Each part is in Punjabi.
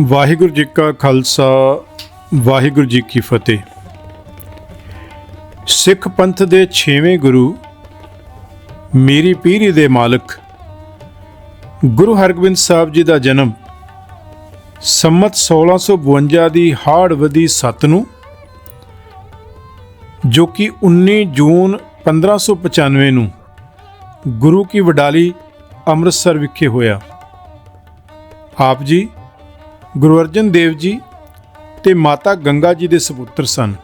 ਵਾਹਿਗੁਰੂ ਜੀ ਕਾ ਖਾਲਸਾ, ਵਾਹਿਗੁਰੂ ਜੀ ਕੀ ਫਤਿਹ। ਸਿੱਖ ਪੰਥ ਦੇ 6ਵੇਂ ਗੁਰੂ, ਮੇਰੀ ਪੀਰੀ ਦੇ ਮਾਲਕ, ਗੁਰੂ ਹਰਗੋਬਿੰਦ ਸਾਹਿਬ ਜੀ ਦਾ ਜਨਮ ਸੰਮਤ 1652 ਦੀ ਹਾੜ ਵਦੀ 7 ਨੂੰ, ਜੋ ਕਿ 19 ਜੂਨ 1595 ਨੂੰ ਗੁਰੂ ਕੀ ਵਡਾਲੀ ਅੰਮ੍ਰਿਤਸਰ ਵਿਖੇ ਹੋਇਆ। ਆਪ ਜੀ ਗੁਰੂ ਅਰਜਨ ਦੇਵ ਜੀ ਤੇ ਮਾਤਾ ਗੰਗਾ ਜੀ ਦੇ ਸਪੁੱਤਰ ਸਨ।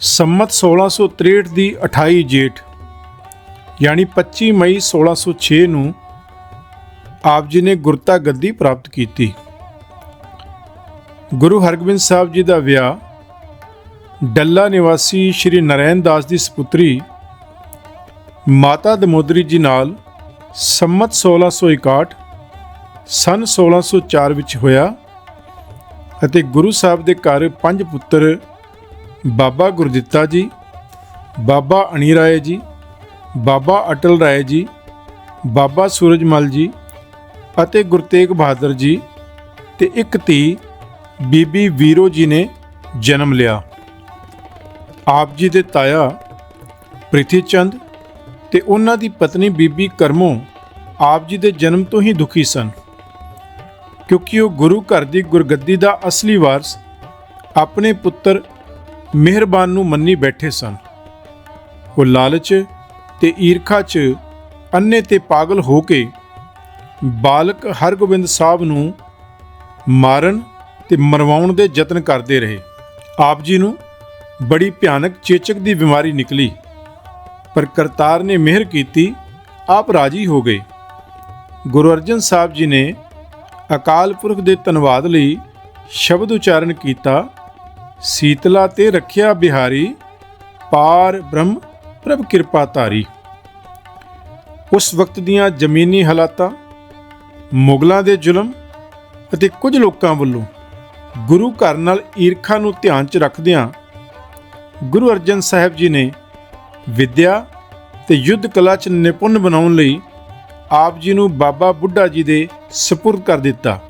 ਸੰਮਤ 1663 ਦੀ 28 ਜੇਠ, ਯਾਨੀ 25 ਮਈ 1606 ਨੂੰ ਆਪ ਜੀ ਨੇ ਗੁਰਤਾ ਗੱਦੀ ਪ੍ਰਾਪਤ ਕੀਤੀ। ਗੁਰੂ ਹਰਗੋਬਿੰਦ ਸਾਹਿਬ ਜੀ ਦਾ ਵਿਆਹ ਡੱਲਾ ਨਿਵਾਸੀ ਸ਼੍ਰੀ ਨਰੈਣ ਦਾਸ ਦੀ ਸੁਪੁੱਤਰੀ ਮਾਤਾ ਦਮੋਦਰੀ ਜੀ ਨਾਲ ਸੰਮਤ 1661 ਸਨ 1604 ਵਿੱਚ ਹੋਇਆ। ਅਤੇ ਗੁਰੂ ਸਾਹਿਬ ਦੇ ਘਰ ਪੰਜ ਪੁੱਤਰ ਬਾਬਾ ਗੁਰਦਿੱਤਾ ਜੀ, ਬਾਬਾ ਅਣੀ ਰਾਏ ਜੀ, ਬਾਬਾ ਅਟਲ ਰਾਏ ਜੀ, ਬਾਬਾ ਸੂਰਜਮਲ ਜੀ ਅਤੇ ਗੁਰਤੇਗ ਬਹਾਦਰ ਜੀ ਤੇ ਇੱਕ ਧੀ ਬੀਬੀ ਵੀਰੋ ਜੀ ਨੇ ਜਨਮ ਲਿਆ। ਆਪ ਜੀ ਦੇ ਤਾਇਆ ਪ੍ਰਿਥੀ ਚੰਦ ਤੇ ਉਹਨਾਂ ਦੀ ਪਤਨੀ ਬੀਬੀ ਕਰਮੋ ਆਪ ਜੀ ਦੇ ਜਨਮ ਤੋਂ ਹੀ ਦੁਖੀ ਸਨ। ਕਿਉਂਕਿ ਉਹ ਗੁਰੂ ਘਰ ਦੀ ਗੁਰਗੱਦੀ ਦਾ ਅਸਲੀ ਵਾਰਸ ਆਪਣੇ ਪੁੱਤਰ ਮਿਹਰਬਾਨ ਨੂੰ ਮੰਨੀ ਬੈਠੇ ਸਨ। ਉਹ ਲਾਲਚ ਤੇ ਈਰਖਾ 'ਚ ਅੰਨੇ ਤੇ ਪਾਗਲ ਹੋ ਕੇ ਬਾਲਕ ਹਰਗੋਬਿੰਦ ਸਾਹਿਬ ਨੂੰ ਮਾਰਨ ਤੇ ਮਰਵਾਉਣ ਦੇ ਯਤਨ ਕਰਦੇ ਰਹੇ। ਆਪ ਜੀ ਨੂੰ ਬੜੀ ਭਿਆਨਕ ਚੇਚਕ ਦੀ ਬਿਮਾਰੀ ਨਿਕਲੀ, ਪਰ ਕਰਤਾਰ ਨੇ ਮਿਹਰ ਕੀਤੀ, ਆਪ ਰਾਜੀ ਹੋ ਗਏ। ਗੁਰੂ ਅਰਜਨ ਸਾਹਿਬ ਜੀ ਨੇ ਅਕਾਲ ਪੁਰਖ ਦੇ ਧੰਨਵਾਦ ਲਈ ਸ਼ਬਦ ਉਚਾਰਨ ਕੀਤਾ, ਸੀਤਲਾ ਤੇ ਰੱਖਿਆ ਬਿਹਾਰੀ, ਪਾਰ ਬ੍ਰਹਮ, ਪ੍ਰਭ ਕਿਰਪਾ ਧਾਰੀ। ਉਸ ਵਕਤ ਦੀਆਂ ਜ਼ਮੀਨੀ ਹਾਲਾਤਾਂ, ਮੁਗਲਾਂ ਦੇ ਜ਼ੁਲਮ ਅਤੇ ਕੁਝ ਲੋਕਾਂ ਵੱਲੋਂ ਗੁਰੂ ਘਰ ਨਾਲ ਈਰਖਾ ਨੂੰ ਧਿਆਨ 'ਚ ਰੱਖਦਿਆਂ ਗੁਰੂ ਅਰਜਨ ਸਾਹਿਬ ਜੀ ਨੇ ਵਿਦਿਆ ਤੇ ਯੁੱਧ ਕਲਾ 'ਚ ਨਿਪੁੰਨ ਬਣਾਉਣ ਲਈ ਆਪ ਜੀ ਨੂੰ ਬਾਬਾ ਬੁੱਢਾ ਜੀ ਦੇ ਸਪੁਰਦ ਕਰ ਦਿੱਤਾ।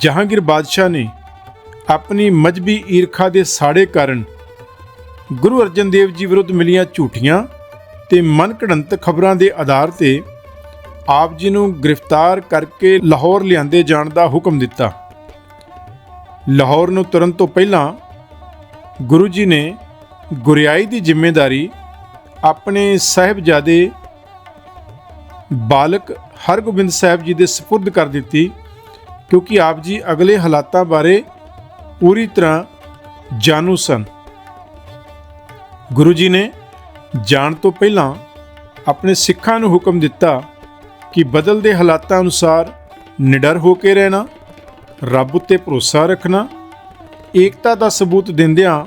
ਜਹਾਂਗੀਰ ਬਾਦਸ਼ਾਹ ਨੇ ਆਪਣੀ ਮਜਬੀ ਈਰਖਾ ਦੇ ਸਾੜੇ ਕਾਰਨ ਗੁਰੂ ਅਰਜਨ ਦੇਵ ਜੀ ਵਿਰੁੱਧ ਮਿਲੀਆਂ ਝੂਠੀਆਂ ਤੇ ਮਨਕੜੰਤ ਖਬਰਾਂ ਦੇ ਆਧਾਰ ਤੇ ਆਪ ਜੀ ਨੂੰ ਗ੍ਰਿਫਤਾਰ ਕਰਕੇ ਲਾਹੌਰ ਲਿਆਂਦੇ ਜਾਣ ਦਾ ਹੁਕਮ ਦਿੱਤਾ। ਲਾਹੌਰ ਨੂੰ ਤੁਰਨ ਤੋਂ ਪਹਿਲਾਂ ਗੁਰੂ ਜੀ ਨੇ ਗੁਰਿਆਈ ਦੀ ਜ਼ਿੰਮੇਵਾਰੀ ਆਪਣੇ ਸਾਹਿਬਜ਼ਾਦੇ ਬਾਲਕ ਹਰਗੋਬਿੰਦ ਸਾਹਿਬ ਜੀ ਦੇ ਸਪੁਰਦ ਕਰ ਦਿੱਤੀ, ਕਿਉਂਕਿ ਆਪ ਜੀ ਅਗਲੇ ਹਾਲਾਤਾਂ ਬਾਰੇ ਪੂਰੀ ਤਰ੍ਹਾਂ ਜਾਣੂ ਸਨ। ਗੁਰੂ ਜੀ ਨੇ ਜਾਣ ਤੋਂ ਪਹਿਲਾਂ ਆਪਣੇ ਸਿੱਖਾਂ ਨੂੰ ਹੁਕਮ ਦਿੱਤਾ ਕਿ ਬਦਲਦੇ ਹਾਲਾਤਾਂ ਅਨੁਸਾਰ ਨਿਡਰ ਹੋ ਕੇ ਰਹਿਣਾ, ਰੱਬ ਉੱਤੇ ਭਰੋਸਾ ਰੱਖਣਾ, ਏਕਤਾ ਦਾ ਸਬੂਤ ਦਿੰਦਿਆਂ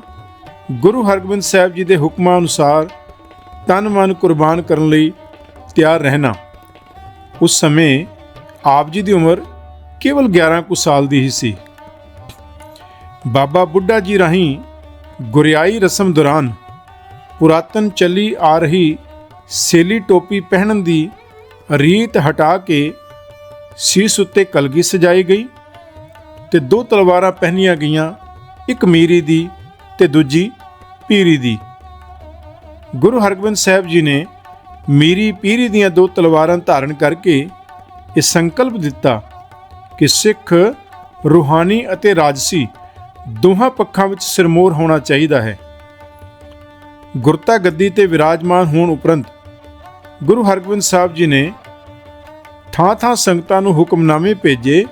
ਗੁਰੂ ਹਰਗੋਬਿੰਦ ਸਾਹਿਬ ਜੀ ਦੇ ਹੁਕਮਾਂ ਅਨੁਸਾਰ ਤਨ ਮਨ ਕੁਰਬਾਨ ਕਰਨ ਲਈ ਤਿਆਰ ਰਹਿਣਾ। ਉਸ ਸਮੇਂ ਆਪ ਜੀ ਦੀ ਉਮਰ ਕੇਵਲ 11 ਕੁ ਸਾਲ ਦੀ ਹੀ ਸੀ। ਬਾਬਾ ਬੁੱਢਾ ਜੀ ਰਾਹੀਂ ਗੁਰਿਆਈ ਰਸਮ ਦੌਰਾਨ ਪੁਰਾਤਨ ਚੱਲੀ ਆ ਰਹੀ ਸੇਲੀ ਟੋਪੀ ਪਹਿਨਣ ਦੀ ਰੀਤ ਹਟਾ ਕੇ ਸੀਸ ਉੱਤੇ ਕਲਗੀ ਸਜਾਈ ਗਈ ਤੇ ਦੋ ਤਲਵਾਰਾਂ ਪਹਿਨੀਆਂ ਗਈਆਂ, ਇੱਕ ਮੀਰੀ ਦੀ ਤੇ ਦੂਜੀ ਪੀਰੀ ਦੀ। ਗੁਰੂ ਹਰਗੋਬਿੰਦ ਸਾਹਿਬ ਜੀ ਨੇ ਮੀਰੀ ਪੀਰੀ ਦੀਆਂ ਦੋ ਤਲਵਾਰਾਂ ਧਾਰਨ ਕਰਕੇ ਇਹ ਸੰਕਲਪ ਦਿੱਤਾ ਕਿ ਸਿੱਖ, ਰੂਹਾਨੀ ਅਤੇ ਰਾਜਸੀ ਦੋਹਾਂ ਪੱਖਾਂ ਵਿੱਚ ਸਿਰਮੋਰ ਹੋਣਾ ਚਾਹੀਦਾ ਹੈ। ਗੁਰਤਾ ਗੱਦੀ ਤੇ ਵਿਰਾਜਮਾਨ ਹੋਣ ਉਪਰੰਤ ਗੁਰੂ ਹਰਗੋਬਿੰਦ ਸਾਹਿਬ ਜੀ ਨੇ ਥਾਂ-ਥਾਂ ਸੰਗਤਾਂ ਨੂੰ ਹੁਕਮਨਾਮੇ ਭੇਜੇ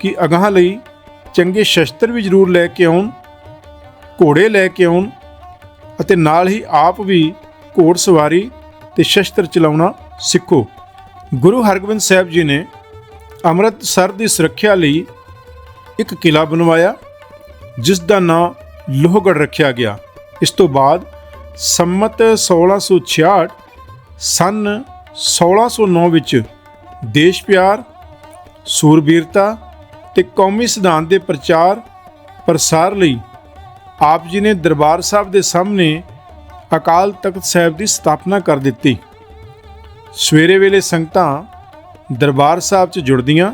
ਕਿ ਅਗਾਹ ਲਈ ਚੰਗੇ ਸ਼ਸਤਰ ਵੀ ਜ਼ਰੂਰ ਲੈ ਕੇ ਆਉਣ, ਘੋੜੇ ਲੈ ਕੇ ਆਉਣ ਅਤੇ ਨਾਲ ਹੀ ਆਪ ਵੀ ਘੋੜ ਸਵਾਰੀ ਤੇ ਸ਼ਸਤਰ ਚਲਾਉਣਾ ਸਿੱਖੋ। ਗੁਰੂ ਹਰਗੋਬਿੰਦ ਸਾਹਿਬ ਜੀ ਨੇ ਅੰਮ੍ਰਿਤਸਰ ਦੀ ਸੁਰੱਖਿਆ ਲਈ ਇੱਕ ਕਿਲਾ ਬਣਵਾਇਆ, ਜਿਸ ਦਾ ਨਾਂ ਲੋਹਗੜ ਰੱਖਿਆ ਗਿਆ। ਇਸ ਤੋਂ ਬਾਅਦ ਸੰਮਤ 1666 ਸਨ 1609 ਵਿੱਚ ਦੇਸ਼ ਪਿਆਰ, ਸੂਰਬੀਰਤਾ ਤੇ ਕੌਮੀ ਸਿਧਾਂਤ ਦੇ ਪ੍ਰਚਾਰ ਪ੍ਰਸਾਰ ਲਈ ਆਪ ਜੀ ਨੇ ਦਰਬਾਰ ਸਾਹਿਬ ਦੇ ਸਾਹਮਣੇ ਅਕਾਲ ਤਖਤ ਸਾਹਿਬ ਦੀ ਸਥਾਪਨਾ ਕਰ ਦਿੱਤੀ। ਸਵੇਰੇ ਵੇਲੇ ਸੰਗਤਾਂ ਦਰਬਾਰ ਸਾਹਿਬ 'ਚ ਜੁੜਦੀਆਂ,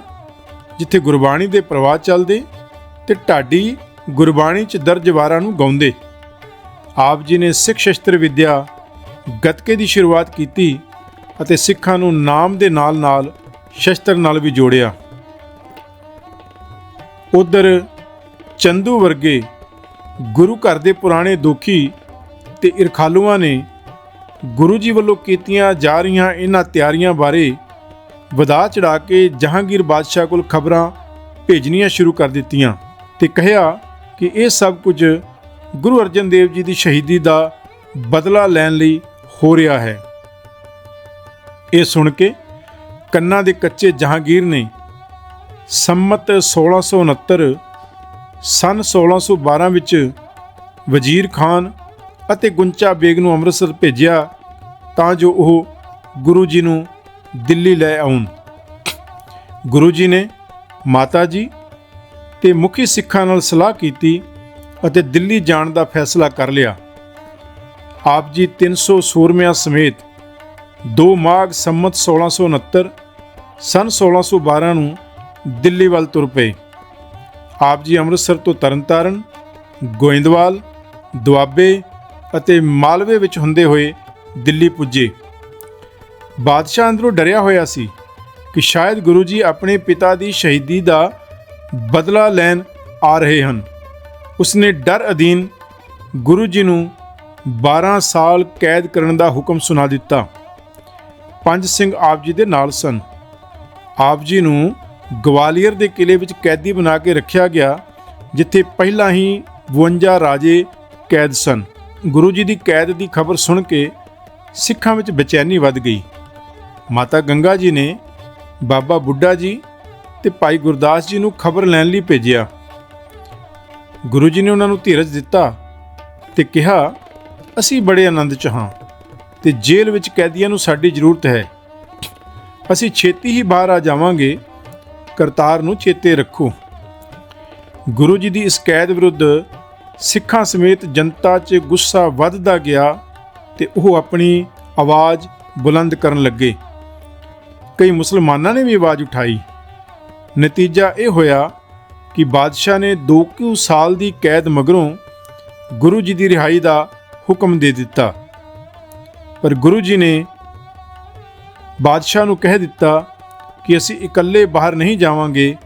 ਜਿੱਥੇ ਗੁਰਬਾਣੀ ਦੇ ਪ੍ਰਵਾਹ ਚੱਲਦੇ ਤੇ ਢਾਡੀ ਗੁਰਬਾਣੀ 'ਚ ਦਰਜ ਵਾਰਾਂ ਨੂੰ ਗਾਉਂਦੇ। ਆਪ ਜੀ ਨੇ ਸਿੱਖ ਸ਼ਸਤਰ ਵਿਦਿਆ ਗੱਤਕੇ ਦੀ ਸ਼ੁਰੂਆਤ ਕੀਤੀ ਅਤੇ ਸਿੱਖਾਂ ਨੂੰ ਨਾਮ ਦੇ ਨਾਲ-ਨਾਲ ਸ਼ਸਤਰ ਨਾਲ ਵੀ ਜੋੜਿਆ। ਉਧਰ ਚੰਦੂ ਵਰਗੇ ਗੁਰੂ ਘਰ ਦੇ ਪੁਰਾਣੇ ਦੋਖੀ ਤੇ ਇਰਖਾਲੂਆਂ ਨੇ ਗੁਰੂ ਜੀ ਵੱਲੋਂ ਕੀਤੀਆਂ ਜਾ ਰਹੀਆਂ ਇਹਨਾਂ ਤਿਆਰੀਆਂ ਬਾਰੇ ਵਧਾ ਚੜਾ ਕੇ ਜਹਾਂਗੀਰ ਬਾਦਸ਼ਾਹ ਕੋਲ ਖਬਰਾਂ ਭੇਜਣੀਆਂ ਸ਼ੁਰੂ ਕਰ ਦਿੱਤੀਆਂ ਤੇ ਕਿਹਾ ਕਿ ਇਹ ਸਭ ਕੁਝ ਗੁਰੂ ਅਰਜਨ ਦੇਵ ਜੀ ਦੀ ਸ਼ਹੀਦੀ ਦਾ ਬਦਲਾ ਲੈਣ ਲਈ ਹੋ ਰਿਹਾ ਹੈ। ਇਹ ਸੁਣ ਕੇ ਕੰਨਾਂ ਦੇ ਕੱਚੇ ਜਹਾਂਗੀਰ ਨੇ ਸੰਮਤ 1669 ਸਨ 1612 ਵਿੱਚ ਵਜ਼ੀਰ ਖਾਨ ਅਤੇ ਗੁੰਚਾ ਬੇਗ ਨੂੰ ਅੰਮ੍ਰਿਤਸਰ ਭੇਜਿਆ ਤਾਂ ਜੋ ਉਹ ਗੁਰੂ ਜੀ ਨੂੰ ਦਿੱਲੀ ਲੈ ਆਉਣ। ਗੁਰੂ ਜੀ ਨੇ ਮਾਤਾ ਜੀ ਤੇ ਮੁਖੀ ਸਿੱਖਾਂ ਨਾਲ ਸਲਾਹ ਕੀਤੀ ਅਤੇ ਦਿੱਲੀ ਜਾਣ ਦਾ ਫੈਸਲਾ ਕਰ ਲਿਆ। ਆਪ ਜੀ 300 ਸੂਰਮਿਆਂ ਸਮੇਤ 2 ਮਾਘ ਸੰਮਤ 1669 ਸਨ 1612 ਨੂੰ ਦਿੱਲੀ ਵੱਲ ਤੁਰ ਪਏ। ਆਪ ਜੀ ਅੰਮ੍ਰਿਤਸਰ ਤੋਂ ਤਰਨਤਾਰਨ, ਗੋਇੰਦਵਾਲ, ਦੁਆਬੇ ਅਤੇ ਮਾਲਵੇ ਵਿੱਚ ਹੁੰਦੇ ਹੋਏ ਦਿੱਲੀ ਪੁੱਜੇ। ਬਾਦਸ਼ਾਹ ਅੰਦਰੋਂ ਡਰਿਆ ਹੋਇਆ ਸੀ ਕਿ ਸ਼ਾਇਦ ਗੁਰੂ ਜੀ ਆਪਣੇ ਪਿਤਾ ਦੀ ਸ਼ਹੀਦੀ ਦਾ ਬਦਲਾ ਲੈਣ ਆ ਰਹੇ ਹਨ। ਉਸਨੇ ਡਰ ਅਧੀਨ ਗੁਰੂ ਜੀ ਨੂੰ 12 ਸਾਲ ਕੈਦ ਕਰਨ ਦਾ ਹੁਕਮ ਸੁਣਾ ਦਿੱਤਾ। ਪੰਜ ਸਿੰਘ ਆਪ ਜੀ ਦੇ ਨਾਲ ਸਨ। ਆਪ ਜੀ ਨੂੰ ਗਵਾਲੀਅਰ ਦੇ ਕਿਲੇ ਵਿੱਚ ਕੈਦੀ ਬਣਾ ਕੇ ਰੱਖਿਆ ਗਿਆ, ਜਿੱਥੇ ਪਹਿਲਾਂ ਹੀ 52 ਰਾਜੇ ਕੈਦ ਸਨ। ਗੁਰੂ ਜੀ ਦੀ ਕੈਦ ਦੀ ਖਬਰ ਸੁਣ ਕੇ ਸਿੱਖਾਂ ਵਿੱਚ ਬੇਚੈਨੀ ਵੱਧ ਗਈ। ਮਾਤਾ ਗੰਗਾ ਜੀ ਨੇ ਬਾਬਾ ਬੁੱਢਾ ਜੀ ਤੇ ਭਾਈ ਗੁਰਦਾਸ ਜੀ ਨੂੰ ਖਬਰ ਲੈਣ ਲਈ ਭੇਜਿਆ। ਗੁਰੂ ਜੀ ਨੇ ਉਹਨਾਂ ਨੂੰ ਧੀਰਜ ਦਿੱਤਾ ਤੇ ਕਿਹਾ, ਅਸੀਂ ਬੜੇ ਆਨੰਦ ਚ ਹਾਂ ਤੇ ਜੇਲ੍ਹ ਵਿੱਚ ਕੈਦੀਆਂ ਨੂੰ ਸਾਡੀ ਜ਼ਰੂਰਤ ਹੈ। ਅਸੀਂ ਛੇਤੀ ਹੀ ਬਾਹਰ ਆ ਜਾਵਾਂਗੇ, ਕਰਤਾਰ ਨੂੰ ਚੇਤੇ ਰੱਖੋ। ਗੁਰੂ ਜੀ ਦੀ ਇਸ ਕੈਦ ਵਿਰੁੱਧ ਸਿੱਖਾਂ ਸਮੇਤ ਜਨਤਾ 'ਚ ਗੁੱਸਾ ਵੱਧਦਾ ਗਿਆ ਤੇ ਉਹ ਆਪਣੀ ਆਵਾਜ਼ ਬੁਲੰਦ ਕਰਨ ਲੱਗੇ। ਕਈ ਮੁਸਲਮਾਨਾਂ ਨੇ ਵੀ ਆਵਾਜ਼ ਉਠਾਈ। ਨਤੀਜਾ ਇਹ ਹੋਇਆ ਕਿ ਬਾਦਸ਼ਾਹ ਨੇ 2 ਕੁ ਸਾਲ ਦੀ ਕੈਦ ਮਗਰੋਂ ਗੁਰੂ ਜੀ ਦੀ ਰਿਹਾਈ ਦਾ ਹੁਕਮ ਦੇ ਦਿੱਤਾ। ਪਰ ਗੁਰੂ ਜੀ ਨੇ ਬਾਦਸ਼ਾਹ ਨੂੰ ਕਹਿ ਦਿੱਤਾ ਕਿ ਅਸੀਂ ਇਕੱਲੇ ਬਾਹਰ ਨਹੀਂ ਜਾਵਾਂਗੇ,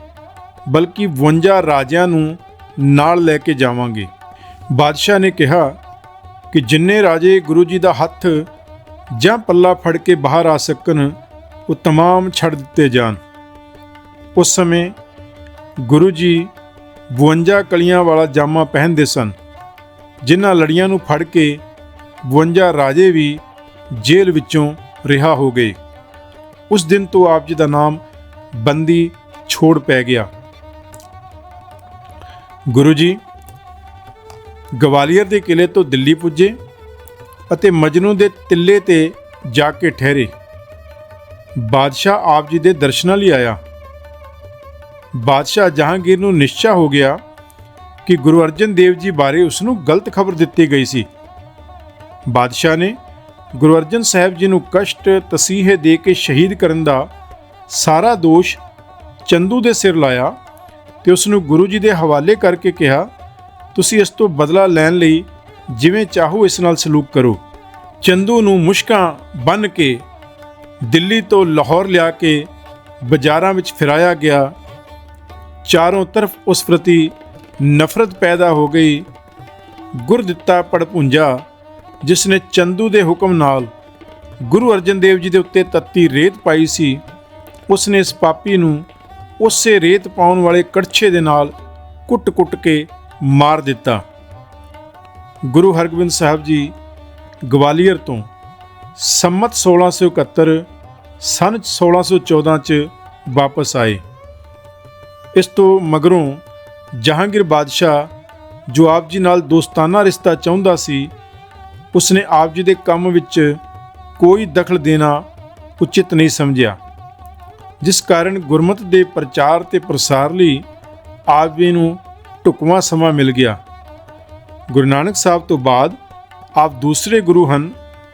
ਬਲਕਿ 52 ਰਾਜਿਆਂ ਨੂੰ ਨਾਲ ਲੈ ਕੇ ਜਾਵਾਂਗੇ। ਬਾਦਸ਼ਾਹ ਨੇ ਕਿਹਾ ਕਿ ਜਿੰਨੇ ਰਾਜੇ ਗੁਰੂ ਜੀ ਦਾ ਹੱਥ ਜਾਂ ਪੱਲਾ ਫੜ ਕੇ ਬਾਹਰ ਆ ਸਕਣ ਉਹ तमाम ਛੱਡ ਦਿੱਤੇ ਜਾਣ ਉਸ ਸਮੇਂ ਗੁਰੂ ਜੀ 52 ਕਲੀਆਂ ਵਾਲਾ ਜਾਮਾ ਪਹਿਨਦੇ ਸਨ ਜਿਨ੍ਹਾਂ ਲੜੀਆਂ ਨੂੰ ਫੜ ਕੇ 52 ਰਾਜੇ ਵੀ ਜੇਲ੍ਹ ਵਿੱਚੋਂ ਰਿਹਾ ਹੋ ਗਏ ਉਸ ਦਿਨ ਤੋਂ ਆਪ ਜੀ ਦਾ ਨਾਮ ਬੰਦੀ ਛੋੜ ਪੈ ਗਿਆ ਗੁਰੂ ਜੀ ਗਵਾਲੀਅਰ ਦੇ ਕਿਲੇ ਤੋਂ ਦਿੱਲੀ ਪੁੱਜੇ ਅਤੇ ਮਜਨੂ ਦੇ ਤਿੱਲੇ ਤੇ ਜਾ ਕੇ ਠਹਿਰੇ। ਬਾਦਸ਼ਾਹ ਆਪ ਜੀ ਦੇ ਦਰਸ਼ਨਾਂ ਲਈ ਆਇਆ। ਬਾਦਸ਼ਾਹ ਜਹਾਂਗੀਰ ਨੂੰ ਨਿਸ਼ਚਾ ਹੋ ਗਿਆ ਕਿ ਗੁਰੂ ਅਰਜਨ ਦੇਵ ਜੀ ਬਾਰੇ ਉਸ ਨੂੰ ਗਲਤ ਖਬਰ ਦਿੱਤੀ ਗਈ ਸੀ। ਬਾਦਸ਼ਾਹ ਨੇ ਗੁਰੂ ਅਰਜਨ ਸਾਹਿਬ ਜੀ ਨੂੰ ਕਸ਼ਟ ਤਸੀਹੇ ਦੇ ਕੇ ਸ਼ਹੀਦ ਕਰਨ ਦਾ ਸਾਰਾ ਦੋਸ਼ ਚੰਦੂ ਦੇ ਸਿਰ ਲਾਇਆ ਤੇ ਉਸ ਨੂੰ ਗੁਰੂ ਜੀ ਦੇ ਹਵਾਲੇ ਕਰਕੇ ਕਿਹਾ ਤੁਸੀਂ ਇਸ ਤੋਂ ਬਦਲਾ ਲੈਣ ਲਈ ਜਿਵੇਂ ਚਾਹੋ ਇਸ ਨਾਲ ਸਲੂਕ ਕਰੋ। ਚੰਦੂ ਨੂੰ ਮੁਸ਼ਕਾਂ ਬੰਨ ਕੇ ਦਿੱਲੀ ਤੋਂ ਲਾਹੌਰ ਲਿਆ ਕੇ ਬਾਜ਼ਾਰਾਂ ਵਿੱਚ ਫਿਰਾਇਆ ਗਿਆ। ਚਾਰੋਂ ਤਰਫ ਉਸ ਪ੍ਰਤੀ ਨਫ਼ਰਤ ਪੈਦਾ ਹੋ ਗਈ। ਗੁਰ ਦਿੱਤਾ ਪੜਪੁੰਜਾ, ਜਿਸ ਨੇ ਚੰਦੂ ਦੇ ਹੁਕਮ ਨਾਲ ਗੁਰੂ ਅਰਜਨ ਦੇਵ ਜੀ ਦੇ ਉੱਤੇ ਤੱਤੀ ਰੇਤ ਪਾਈ ਸੀ, ਉਸ ਨੇ ਇਸ ਪਾਪੀ ਨੂੰ ਉਸੇ ਰੇਤ ਪਾਉਣ ਵਾਲੇ ਕੜਛੇ ਦੇ ਨਾਲ ਕੁੱਟ-ਕੁੱਟ ਕੇ ਮਾਰ ਦਿੱਤਾ। ਗੁਰੂ ਹਰਗੋਬਿੰਦ ਸਾਹਿਬ ਜੀ ਗਵਾਲੀਅਰ ਤੋਂ ਸੰਮਤ 1671 ਸਨ 1614 ਚ ਵਾਪਸ ਆਏ। ਇਸ ਤੋਂ ਮਗਰੋਂ ਜਹਾਂਗੀਰ ਬਾਦਸ਼ਾਹ ਜੋ ਆਪ ਜੀ ਨਾਲ ਦੋਸਤਾਨਾ ਰਿਸ਼ਤਾ ਚਾਹੁੰਦਾ ਸੀ, ਉਸਨੇ ਆਪ ਜੀ ਦੇ ਕੰਮ ਵਿੱਚ ਕੋਈ ਦਖਲ ਦੇਣਾ ਉਚਿਤ ਨਹੀਂ ਸਮਝਿਆ। ਜਿਸ ਕਾਰਨ ਗੁਰਮਤ ਦੇ ਪ੍ਰਚਾਰ ਤੇ ਪ੍ਰਸਾਰ ਲਈ ਆਪ ਜੀ ਨੂੰ ਢੁਕਵਾਂ ਸਮਾਂ ਮਿਲ ਗਿਆ। ਗੁਰੂ ਨਾਨਕ ਸਾਹਿਬ ਤੋਂ ਬਾਅਦ ਆਪ ਦੂਸਰੇ ਗੁਰੂ ਹਨ,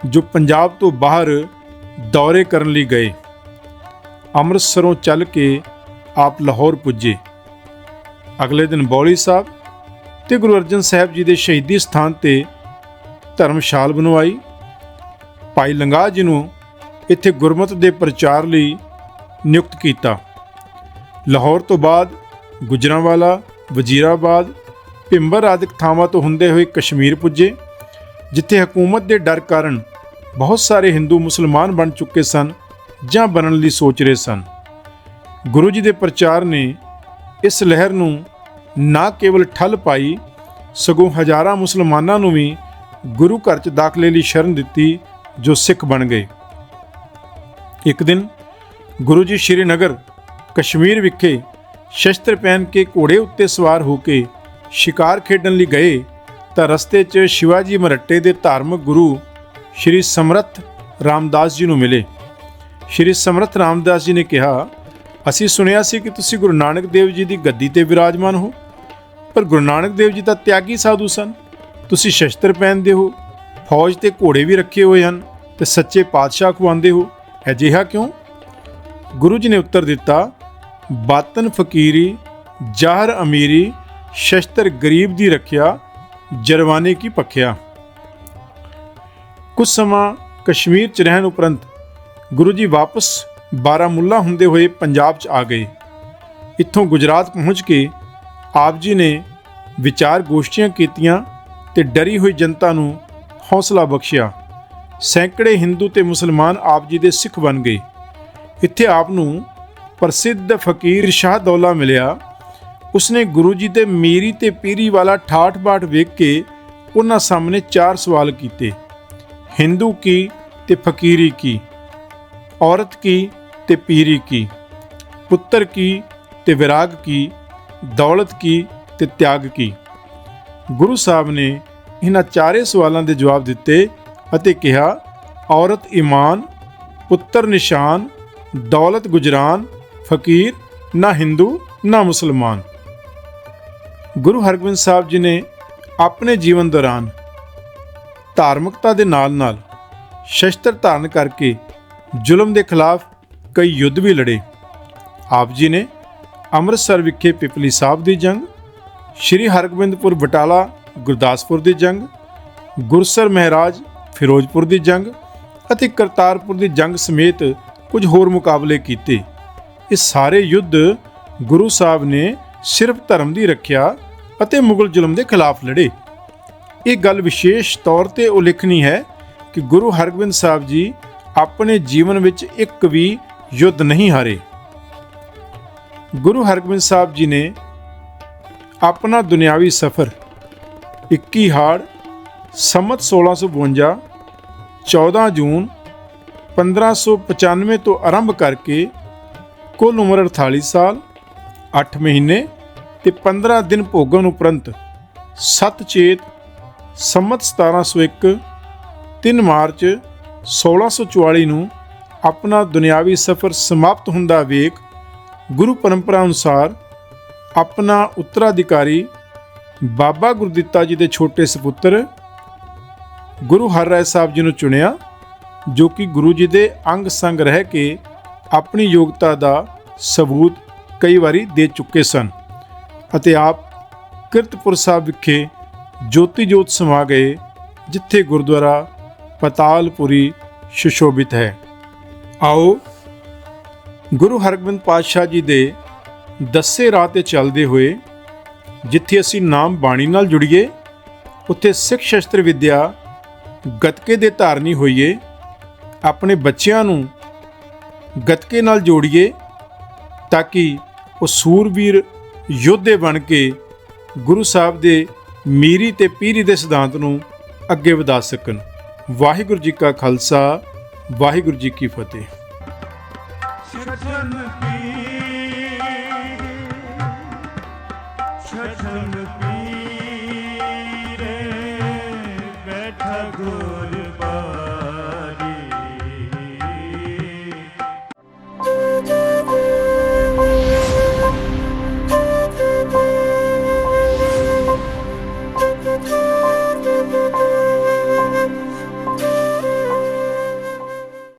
ਜੋ ਪੰਜਾਬ ਤੋਂ ਬਾਹਰ ਦੌਰੇ ਕਰਨ ਲਈ ਗਏ। ਅੰਮ੍ਰਿਤਸਰੋਂ ਚੱਲ ਕੇ ਆਪ ਲਾਹੌਰ ਪੁੱਜੇ। ਅਗਲੇ ਦਿਨ ਬੌਲੀ ਸਾਹਿਬ ਤੇ ਗੁਰੂ ਅਰਜਨ ਸਾਹਿਬ ਜੀ ਦੇ ਸ਼ਹੀਦੀ ਸਥਾਨ ਤੇ ਧਰਮਸ਼ਾਲ ਬਣਵਾਈ। ਭਾਈ ਲੰਗਾ ਜੀ ਨੂੰ ਇੱਥੇ ਗੁਰਮਤ ਦੇ ਪ੍ਰਚਾਰ ਲਈ ਨਿਯੁਕਤ ਕੀਤਾ। ਲਾਹੌਰ ਤੋਂ ਬਾਅਦ ਗੁਜਰਾਂਵਾਲਾ ਵਜ਼ੀਰਾਬਾਦ ਭਿੰਬਰ ਆਦਿਕ ਥਾਵਾਂ ਤੋਂ ਹੁੰਦੇ ਹੋਏ ਕਸ਼ਮੀਰ ਪੁੱਜੇ, ਜਿੱਥੇ ਹਕੂਮਤ ਦੇ ਡਰ ਕਾਰਨ ਬਹੁਤ ਸਾਰੇ ਹਿੰਦੂ ਮੁਸਲਮਾਨ ਬਣ ਚੁੱਕੇ ਸਨ ਜਾਂ ਬਣਨ ਲਈ ਸੋਚ ਰਹੇ ਸਨ। ਗੁਰੂ ਜੀ ਦੇ ਪ੍ਰਚਾਰ ਨੇ ਇਸ ਲਹਿਰ ਨੂੰ ਨਾ ਕੇਵਲ ਠੱਲ ਪਾਈ, ਸਗੋਂ ਹਜ਼ਾਰਾਂ ਮੁਸਲਮਾਨਾਂ ਨੂੰ ਵੀ ਗੁਰੂ ਘਰ 'ਚ ਦਾਖਲੇ ਲਈ ਸ਼ਰਨ ਦਿੱਤੀ, ਜੋ ਸਿੱਖ ਬਣ ਗਏ। ਇੱਕ ਦਿਨ ਗੁਰੂ ਜੀ ਸ਼੍ਰੀਨਗਰ ਕਸ਼ਮੀਰ ਵਿਖੇ ਸ਼ਸਤਰ ਪਹਿਨ ਕੇ ਘੋੜੇ ਉੱਤੇ ਸਵਾਰ ਹੋ ਕੇ ਸ਼ਿਕਾਰ ਖੇਡਣ ਲਈ ਗਏ, ਤਾਂ ਰਸਤੇ 'ਚ ਸ਼ਿਵਾਜੀ ਮਰੱਟੇ ਦੇ ਧਾਰਮਿਕ ਗੁਰੂ ਸ਼੍ਰੀ ਸਮਰਥ ਰਾਮਦਾਸ ਜੀ ਨੂੰ ਮਿਲੇ। ਸ਼੍ਰੀ ਸਮਰਥ ਰਾਮਦਾਸ ਜੀ ਨੇ ਕਿਹਾ, ਅਸੀਂ ਸੁਣਿਆ ਸੀ ਕਿ ਤੁਸੀਂ ਗੁਰੂ ਨਾਨਕ ਦੇਵ ਜੀ ਦੀ ਗੱਦੀ ਤੇ ਵਿਰਾਜਮਾਨ ਹੋ, ਪਰ ਗੁਰੂ ਨਾਨਕ ਦੇਵ ਜੀ ਤਾਂ ਤਿਆਗੀ ਸਾਧੂ ਸਨ। ਤੁਸੀਂ ਸ਼ਸਤਰ ਪਹਿਨਦੇ ਹੋ, ਫੌਜ ਤੇ ਘੋੜੇ ਵੀ ਰੱਖੇ ਹੋਏ ਹਨ ਤੇ ਸੱਚੇ ਪਾਤਸ਼ਾਹ ਖਵਾਉਂਦੇ ਹੋ। ਅਜਿਹਾ ਕਿਉਂ? ਗੁਰੂ ਜੀ ਨੇ ਉੱਤਰ ਦਿੱਤਾ ਬਾਤਨ ਫਕੀਰੀ, ਜ਼ਾਹਰ ਅਮੀਰੀ, ਸ਼ਸਤਰ ਗਰੀਬ ਦੀ ਰੱਖਿਆ, ਜਰਵਾਨੇ ਕੀ ਪੱਖਿਆ ਕੁਝ ਸਮਾਂ ਕਸ਼ਮੀਰ ਚ ਰਹਿਣ ਉਪਰੰਤ ਗੁਰੂ ਜੀ ਵਾਪਸ ਬਾਰਾਮੁੱਲਾ ਹੁੰਦੇ ਹੋਏ ਪੰਜਾਬ ਚ ਆ ਗਏ। ਇੱਥੋਂ ਗੁਜਰਾਤ ਪਹੁੰਚ ਕੇ ਆਪ ਜੀ ਨੇ ਵਿਚਾਰ ਗੋਸ਼ਟੀਆਂ ਕੀਤੀਆਂ ਤੇ ਡਰੀ ਹੋਈ ਜਨਤਾ ਨੂੰ ਹੌਸਲਾ ਬਖਸ਼ਿਆ। ਸੈਂਕੜੇ ਹਿੰਦੂ ਤੇ ਮੁਸਲਮਾਨ ਆਪ ਜੀ ਦੇ ਸਿੱਖ ਬਣ ਗਏ। ਇੱਥੇ ਆਪ ਨੂੰ ਪ੍ਰਸਿੱਧ ਫਕੀਰ ਸ਼ਾਹ ਦੌਲਾ ਮਿਲਿਆ। ਉਸਨੇ ਗੁਰੂ ਜੀ ਦੇ ਮੀਰੀ ਤੇ ਪੀਰੀ ਵਾਲਾ ਠਾਠ ਬਾਠ ਵੇਖ ਕੇ ਉਹਨਾਂ ਸਾਹਮਣੇ ਚਾਰ ਸਵਾਲ ਕੀਤੇ। ਹਿੰਦੂ ਕੀ ਤੇ ਫਕੀਰੀ ਕੀ? ਔਰਤ ਕੀ ਤੇ ਪੀਰੀ ਕੀ? ਪੁੱਤਰ ਕੀ ਤੇ ਵਿਰਾਗ ਕੀ? ਦੌਲਤ ਕੀ ਤੇ ਤਿਆਗ ਕੀ? ਗੁਰੂ ਸਾਹਿਬ ਨੇ ਇਹਨਾਂ ਚਾਰੇ ਸਵਾਲਾਂ ਦੇ ਜਵਾਬ ਦਿੱਤੇ ਅਤੇ ਕਿਹਾ, ਔਰਤ ਈਮਾਨ ਪੁੱਤਰ ਨਿਸ਼ਾਨ, ਦੌਲਤ ਗੁਜਰਾਨ ਫਕੀਰ, ਨਾ ਹਿੰਦੂ, ਨਾ ਮੁਸਲਮਾਨ। ਗੁਰੂ ਹਰਗੋਬਿੰਦ ਸਾਹਿਬ ਜੀ ਨੇ ਆਪਣੇ ਜੀਵਨ ਦੌਰਾਨ ਧਾਰਮਿਕਤਾ ਦੇ ਨਾਲ-ਨਾਲ ਸ਼ਸਤਰ ਧਾਰਨ ਕਰਕੇ ਜ਼ੁਲਮ ਦੇ ਖਿਲਾਫ ਕਈ ਯੁੱਧ ਵੀ ਲੜੇ। ਆਪ ਜੀ ਨੇ ਅੰਮ੍ਰਿਤਸਰ ਵਿਖੇ ਪਿਪਲੀ ਸਾਹਿਬ ਦੀ ਜੰਗ, ਸ਼੍ਰੀ ਹਰਗੋਬਿੰਦਪੁਰ ਬਟਾਲਾ, ਗੁਰਦਾਸਪੁਰ ਦੀ ਜੰਗ, ਗੁਰਸਰ ਮਹਾਰਾਜ, ਫਿਰੋਜ਼ਪੁਰ ਦੀ ਜੰਗ ਅਤੇ ਕਰਤਾਰਪੁਰ ਦੀ ਜੰਗ ਸਮੇਤ ਕੁਝ ਹੋਰ ਮੁਕਾਬਲੇ ਕੀਤੇ। ਇਹ ਸਾਰੇ ਯੁੱਧ ਗੁਰੂ ਸਾਹਿਬ ਨੇ ਸਿਰਫ ਧਰਮ ਦੀ ਰੱਖਿਆ ਅਤੇ ਮੁਗਲ ਜ਼ੁਲਮ ਦੇ ਖਿਲਾਫ ਲੜੇ। ਇਹ ਗੱਲ ਵਿਸ਼ੇਸ਼ ਤੌਰ ਤੇ ਉਲੇਖਣੀ ਹੈ ਕਿ ਗੁਰੂ ਹਰਗੋਬਿੰਦ ਸਾਹਿਬ ਜੀ ਆਪਣੇ ਜੀਵਨ ਵਿੱਚ ਇੱਕ ਵੀ ਯੁੱਧ ਨਹੀਂ ਹਾਰੇ। ਗੁਰੂ ਹਰਗੋਬਿੰਦ ਸਾਹਿਬ ਜੀ ਨੇ ਆਪਣਾ ਦੁਨਿਆਵੀ ਸਫ਼ਰ 21 ਹਾੜ ਸੰਮਤ 1652 14 ਜੂਨ 1595 ਤੋਂ ਆਰੰਭ ਕਰਕੇ ਕੁੱਲ ਉਮਰ 48 ਸਾਲ 8 ਮਹੀਨੇ ਤੇ 15 ਦਿਨ ਭੋਗਣ ਉਪਰੰਤ 7 ਚੇਤ, ਸੰਮਤ 1701 3 ਮਾਰਚ 1644 ਨੂੰ ਆਪਣਾ ਦੁਨਿਆਵੀ ਸਫ਼ਰ ਸਮਾਪਤ ਹੁੰਦਾ ਵੇਖ ਗੁਰੂ ਪਰੰਪਰਾ ਅਨੁਸਾਰ ਆਪਣਾ ਉੱਤਰਾਧਿਕਾਰੀ ਬਾਬਾ ਗੁਰਦਿੱਤਾ ਜੀ ਦੇ ਛੋਟੇ ਸੁਪੁੱਤਰ ਗੁਰੂ ਹਰਰਾਏ ਸਾਹਿਬ ਜੀ ਨੂੰ ਚੁਣਿਆ ਜੋ ਕਿ ਗੁਰੂ ਜੀ ਦੇ ਅੰਗ ਸੰਗ ਰਹਿ ਕੇ ਆਪਣੀ ਯੋਗਤਾ ਦਾ ਸਬੂਤ ਕਈ ਵਾਰੀ ਦੇ ਚੁੱਕੇ ਸਨ ਅਤੇ ਆਪ ਕਿਰਤਪੁਰ ਸਾਹਿਬ ਵਿਖੇ ਜੋਤੀ ਜੋਤ ਸਮਾ ਗਏ, ਜਿੱਥੇ ਗੁਰਦੁਆਰਾ ਪਤਾਲਪੁਰੀ ਸੁਸ਼ੋਭਿਤ ਹੈ। ਆਓ, ਗੁਰੂ ਹਰਗੋਬਿੰਦ ਪਾਤਸ਼ਾਹ ਜੀ ਦੇ ਦੱਸੇ ਰਾਹ ਤੇ ਚੱਲਦੇ ਹੋਏ, ਜਿੱਥੇ ਅਸੀਂ ਨਾਮ ਬਾਣੀ ਨਾਲ ਜੁੜੀਏ, ਉੱਥੇ ਸਿੱਖ ਸ਼ਸਤਰ ਵਿਦਿਆ ਗਤਕੇ ਦੇ ਧਾਰਨੀ ਹੋਈਏ, ਆਪਣੇ ਬੱਚਿਆਂ ਨੂੰ ਗਤਕੇ ਨਾਲ ਜੋੜੀਏ ਤਾਂ ਕਿ ਉਹ ਸੂਰਵੀਰ ਯੋਧੇ ਬਣ ਕੇ ਗੁਰੂ ਸਾਹਿਬ ਦੇ ਮੀਰੀ ਤੇ ਪੀਰੀ ਦੇ ਸਿਧਾਂਤ ਨੂੰ ਅੱਗੇ ਵਧਾ ਸਕਣ। ਵਾਹਿਗੁਰੂ ਜੀ ਕਾ ਖਾਲਸਾ, ਵਾਹਿਗੁਰੂ ਜੀ ਕੀ ਫਤਿਹ। ਛਛਨ ਪੀ ਛਛਨ ਪੀ